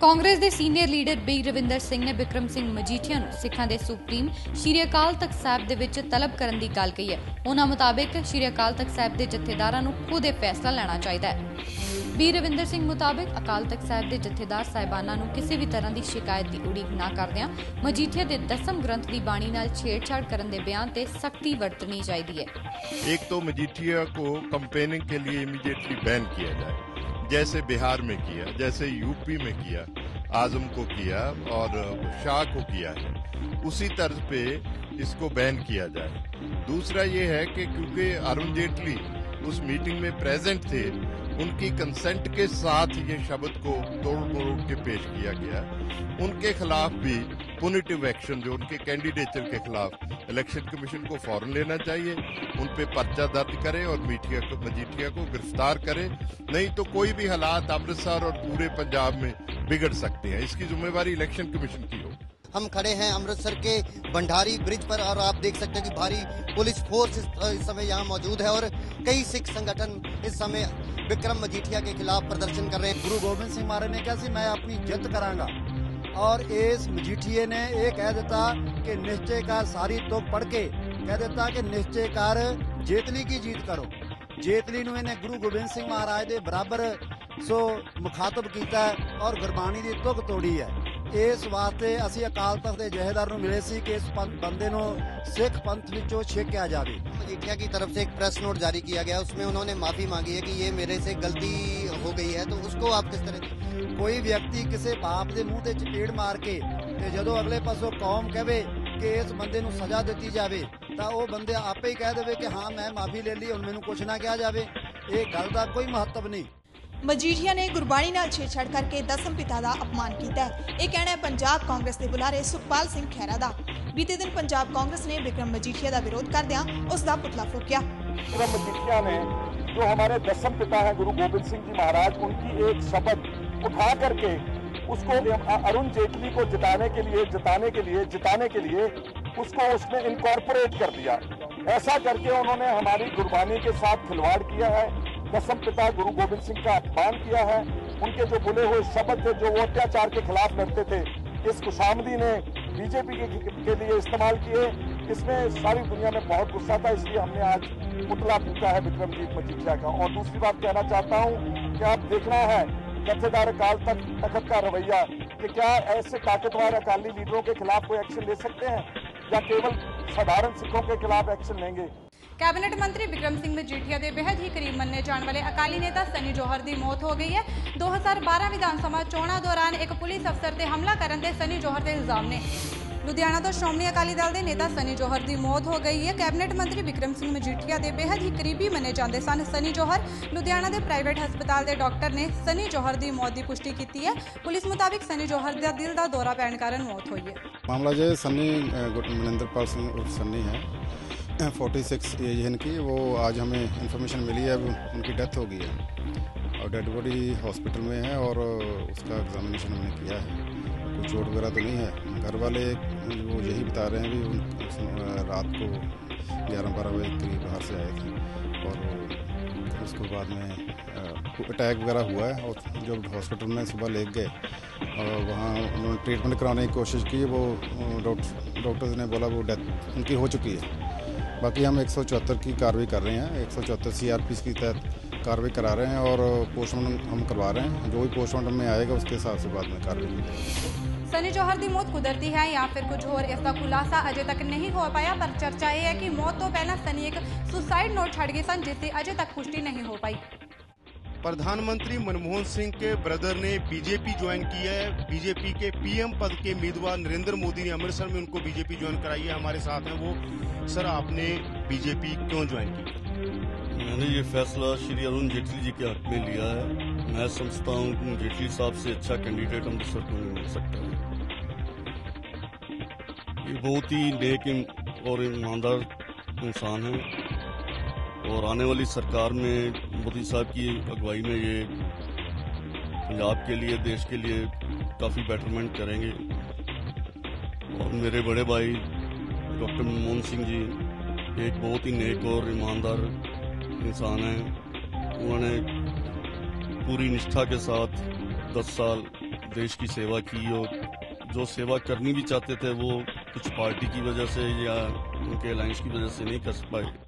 ਕਾਂਗਰਸ ਦੇ senior leader B Ravinder Singh ਨੇ ਵਿਕਰਮ ਸਿੰਘ ਮਜੀਠੀਆ ਨੂੰ ਸਿੱਖਾਂ ਦੇ ਸੁਪਰੀਮ ਸ਼੍ਰੀ ਅਕਾਲ ਤਖਤ ਸਾਹਿਬ ਦੇ ਵਿੱਚ ਤਲਬ ਕਰਨ ਦੀ ਗੱਲ ਕਹੀ ਹੈ ਉਹਨਾਂ ਮੁਤਾਬਕ ਸ਼੍ਰੀ ਅਕਾਲ ਤਖਤ ਸਾਹਿਬ ਦੇ ਜਥੇਦਾਰਾਂ ਨੂੰ ਖੁਦ ਇਹ ਫੈਸਲਾ ਲੈਣਾ ਚਾਹੀਦਾ ਹੈ ਬੀ ਰਵਿੰਦਰ ਸਿੰਘ ਮੁਤਾਬਕ ਅਕਾਲ ਤਖਤ ਸਾਹਿਬ ਦੇ ਜਥੇਦਾਰ ਸਾਹਿਬਾਨਾਂ ਨੂੰ ਕਿਸੇ ਵੀ ਤਰ੍ਹਾਂ ਦੀ ਸ਼ਿਕਾਇਤ ਦੀ ਉਡੀਕ ਨਾ ਕਰਦਿਆਂ ਮਜੀਠੀਆ ਦੇ ਦਸਮ ਗ੍ਰੰਥ ਦੀ ਬਾਣੀ ਨਾਲ ਛੇੜਛਾੜ ਕਰਨ ਦੇ ਬਿਆਨ ਤੇ ਸਖਤੀ ਵਰਤਣੀ ਚਾਹੀਦੀ ਹੈ एक तो मजीठिया को कंपेनिंग के लिए इमीडिएटली बैन किया जाए जैसे बिहार में किया, जैसे यूपी में किया, आज़म को किया और शाह को किया है, उसी तर्ज पे इसको बैन किया जाए। दूसरा ये है कि क्योंकि अरुण जेटली उस मीटिंग में प्रेजेंट थे उनकी कंसेंट के साथ ये शब्द को तोड़ मरोड़ के पेश किया गया। उनके खिलाफ भी पुनिटिव एक्शन जो उनके कैंडिडेचर के खिलाफ इलेक्शन कमीशन को फ़ौरन लेना चाहिए। उन पे पर्चा दर्ज करे और मीठिया को, मजीठिया को गिरफ़्तार करे। नहीं तो कोई भी हालात अमृतसर और पूरे पंजाब में बिगड़ सकते हैं। इसकी जिम्मेवारी इलेक्शन कमीशन की हो हम खड़े हैं अमृतसर के भंडारी ब्रिज पर और आप देख सकते हैं कि भारी पुलिस फोर्स इस समय यहाँ मौजूद है और कई सिख संगठन इस समय ਵਿਕਰਮ ਮਜੀਠੀਆ ਕੇ ਖਿਲਾਫ ਪ੍ਰਦਰਸ਼ਨ ਕਰ ਰਹੇ ਗੁਰੂ ਗੋਬਿੰਦ ਸਿੰਘ ਮਹਾਰਾਜ ਨੇ ਕਿਹਾ ਸੀ ਮੈਂ ਆਪਣੀ ਜਿੱਤ ਕਰਾਂਗਾ ਔਰ ਇਸ ਮਜੀਠੀਏ ਨੇ ਇਹ ਕਹਿ ਦਿੱਤਾ ਕਿ ਨਿਸ਼ਚੈ ਕਰ ਸਾਰੀ ਤੋਂ ਪੜ ਕੇ ਕਹਿ ਦਿੱਤਾ ਕਿ ਨਿਸ਼ਚੈ ਕਰ ਜੇਤਲੀ ਕੀ ਜੀਤ ਕਰੋ ਜੇਤਲੀ ਨੂੰ ਇਹਨੇ ਗੁਰੂ ਗੋਬਿੰਦ ਸਿੰਘ ਮਹਾਰਾਜ ਦੇ ਬਰਾਬਰ ਸੋ ਮੁਖਾਤਬ ਕੀਤਾ ਔਰ ਗੁਰਬਾਣੀ ਦੀ ਤੁਕ ਤੋੜੀ ਹੈ ਇਸ ਵਾਸਤੇ ਅਸੀਂ ਅਕਾਲ ਤਖਤ ਦੇ ਜਹੇਦਾਰ ਨੂੰ ਮਿਲੇ ਸੀ ਕਿ ਇਸ ਪੰਥ- ਬੰਦੇ ਨੂੰ ਸਿੱਖ ਪੰਥ ਵਿੱਚੋਂ ਛੇਕਿਆ ਜਾਵੇ मजीठिया की तरफ से एक प्रेस नोट जारी किया गया उसमें उन्होंने माफी मांगी है कि ये मेरे से गलती हो गई है तो उसको आप किस तरह ਕੋਈ ਵਿਅਕਤੀ ਕਿਸੇ ਬਾਪ ਦੇ ਮੂੰਹ ਤੇ ਚਪੇੜ ਮਾਰ ਕੇ ਤੇ ਜਦੋਂ ਅਗਲੇ ਪਾਸੋਂ ਕੌਮ ਕਹੇ ਕਿ ਇਸ ਬੰਦੇ ਨੂੰ ਸਜ਼ਾ ਦਿੱਤੀ ਜਾਵੇ ਤਾਂ ਉਹ ਬੰਦੇ ਆਪੇ ਹੀ ਕਹਿ ਦੇਵੇ ਕਿ ਹਾਂ ਮੈਂ ਮਾਫੀ ਲੈ ਲਈ ਹੁਣ ਮੈਨੂੰ ਕੁਛ ਨਾ ਕਿਹਾ ਜਾਵੇ ਇਹ ਗੱਲ ਦਾ ਕੋਈ ਮਹੱਤਵ ਨਹੀਂ ਮਜੀਠੀਆ ਨੇ ਗੁਰਬਾਣੀ ਨਾਲ ਛੇੜਛਾੜ ਕਰਕੇ ਦਸਮ ਪਿਤਾ ਦਾ ਅਪਮਾਨ ਕੀਤਾ ਹੈ ਇਹ ਕਹਿਣਾ ਹੈ ਪੰਜਾਬ ਕਾਂਗਰਸ ਦੇ ਬੁਲਾਰੇ ਸੁਖਪਾਲ ਸਿੰਘ ਖਹਿਰਾ ਦਾ ਬੀਤੇ ਦਿਨ ਪੰਜਾਬ ਕਾਂਗਰਸ ਨੇ ਵਿਕਰਮ ਮਜੀਠੀਆ ਦਾ ਵਿਰੋਧ ਕਰਦਿਆਂ ਉਸ ਦਾ ਪੁਤਲਾ ਫੂਕਿਆ विक्रम मजीठिया ने जो हमारे दसम पिता हैं गुरु गोविंद सिंह जी महाराज उनकी एक शब्द उठा करके उसको अरुण जेटली को जिताने के लिए जिताने के लिए जिताने के लिए उसको उसमें इनकॉर्पोरेट कर दिया ऐसा करके उन्होंने हमारी गुरबानी के साथ खिलवाड़ किया है दसम पिता गुरु गोविंद सिंह का अपमान किया है। उनके जो बुले हुए शब्द थे जो वो अत्याचार के खिलाफ लड़ते थे इस खुशामदी ने बीजेपी के, के लिए इस्तेमाल किए। इसमें सारी दुनिया में बहुत गुस्सा था इसलिए हमने आज पुतला फूका है विक्रमजीत मजीठिया का। और दूसरी बात कहना चाहता हूँ कि आप देखना है जत्थेदार अकाल तक तखत का रवैया कि क्या ऐसे ताकतवर अकाली लीडरों के खिलाफ कोई एक्शन ले सकते हैं? या केवल साधारण सिखों के खिलाफ एक्शन लेंगे? ਕੈਬਨਿਟ ਮੰਤਰੀ ਵਿਕਰਮ ਸਿੰਘ ਮਜੀਠੀਆ ਦੇ ਬੇहद ਹੀ ਕਰੀਬ ਮੰਨੇ ਜਾਣ ਵਾਲੇ ਅਕਾਲੀ ਨੇਤਾ ਸਨੀ ਜੋਹਰ ਦੀ ਮੌਤ ਹੋ ਗਈ ਹੈ। 2012 ਵਿਧਾਨ ਸਭਾ ਚੋਣਾਂ ਦੌਰਾਨ ਇੱਕ ਪੁਲਿਸ ਅਫਸਰ ਤੇ ਹਮਲਾ ਕਰਨ ਦੇ ਸਨੀ ਜੋਹਰ ਦੇ ਇਲਜ਼ਾਮ ਨੇ। ਲੁਧਿਆਣਾ ਤੋਂ ਸ਼੍ਰੋਮਣੀ ਅਕਾਲੀ ਦਲ ਦੇ ਨੇਤਾ ਸਨੀ ਜੋਹਰ ਦੀ ਮੌਤ ਹੋ ਗਈ ਹੈ। ਕੈਬਨਿਟ ਮੰਤਰੀ ਵਿਕਰਮ ਸਿੰਘ ਮਜੀਠੀਆ ਦੇ ਬੇहद ਹੀ ਕਰੀਬੀ ਮੰਨੇ ਜਾਂਦੇ ਸਨ ਸਨੀ ਜੋਹਰ। ਲੁਧਿਆਣਾ ਦੇ ਪ੍ਰਾਈਵੇਟ ਹਸਪਤਾਲ ਦੇ ਡਾਕਟਰ ਨੇ ਸਨੀ ਜੋਹਰ ਦੀ ਮੌਤ ਦੀ ਪੁਸ਼ਟੀ ਕੀਤੀ ਹੈ। ਪੁਲਿਸ ਮੁਤਾਬਿਕ ਸਨੀ ਜੋਹਰ ਦਾ ਦਿਲ ਦਾ ਦੌਰਾ ਪੈਣ ਕਾਰਨ ਮੌਤ ਹੋਈ ਹੈ। ਮਾਮਲਾ ਜੇ ਸਨੀ ਮਨਿੰਦਰਪਾਲ ਸਿੰਘ ਉਰਫ ਸਨੀ ਹੈ। फोर्टी सिक्स एज है इनकी, वो आज हमें इन्फॉर्मेशन मिली है, अब उनकी डेथ हो गई है। और डेड बॉडी हॉस्पिटल में है और उसका एग्जामिनेशन हमने किया है। कोई चोट वगैरह तो नहीं है। घर वाले वो यही बता रहे हैं कि रात को ग्यारह बारह बजे करीब बाहर से आए थे। और उसके बाद में अटैक वगैरह हुआ है और जब हॉस्पिटल में सुबह ले गए और वहाँ उन्होंने ट्रीटमेंट कराने की कोशिश की। वो डॉक्टर डॉक्टर्स ने बोला वो डेथ उनकी हो चुकी है। बाकी हम एक की कार्रवाई कर रहे हैं, एक सौ के तहत कार्रवाई करा रहे हैं और पोस्टमार्टम हम करवा रहे हैं। जो भी पोस्टमार्टम में आएगा, उसके हिसाब से बाद में कार्रवाई सनी जौहर की मौत कुदरती है या फिर कुछ और? इसका खुलासा अजे तक नहीं हो पाया, पर चर्चा यह है कि मौत तो पहला सनी एक सुसाइड नोट छड़ गए सन जिसकी अजे तक पुष्टि नहीं हो पाई। प्रधानमंत्री मनमोहन सिंह के ब्रदर ने बीजेपी ज्वाइन की है। बीजेपी के पीएम पद के उम्मीदवार नरेंद्र मोदी ने अमृतसर में उनको बीजेपी ज्वाइन कराई है। हमारे साथ हैं वो। सर, आपने बीजेपी क्यों ज्वाइन की? मैंने ये फैसला श्री अरुण जेटली जी के हक में लिया है। मैं समझता हूँ जेटली साहब से अच्छा कैंडिडेट अमृतसर को नहीं मिल सकता है। ये बहुत ही नेक और ईमानदार इंसान है। और आने वाली सरकार में, मोदी साहब की अगुवाई में ये पंजाब के लिए, देश के लिए काफ़ी बेटरमेंट करेंगे। और मेरे बड़े भाई, डॉक्टर मनमोहन सिंह जी, एक बहुत ही नेक और ईमानदार इंसान हैं। उन्होंने पूरी निष्ठा के साथ 10 साल देश की सेवा की और जो सेवा करनी भी चाहते थे, वो कुछ पार्टी की वजह से या उनके अलायंस की वजह से नहीं कर पाए।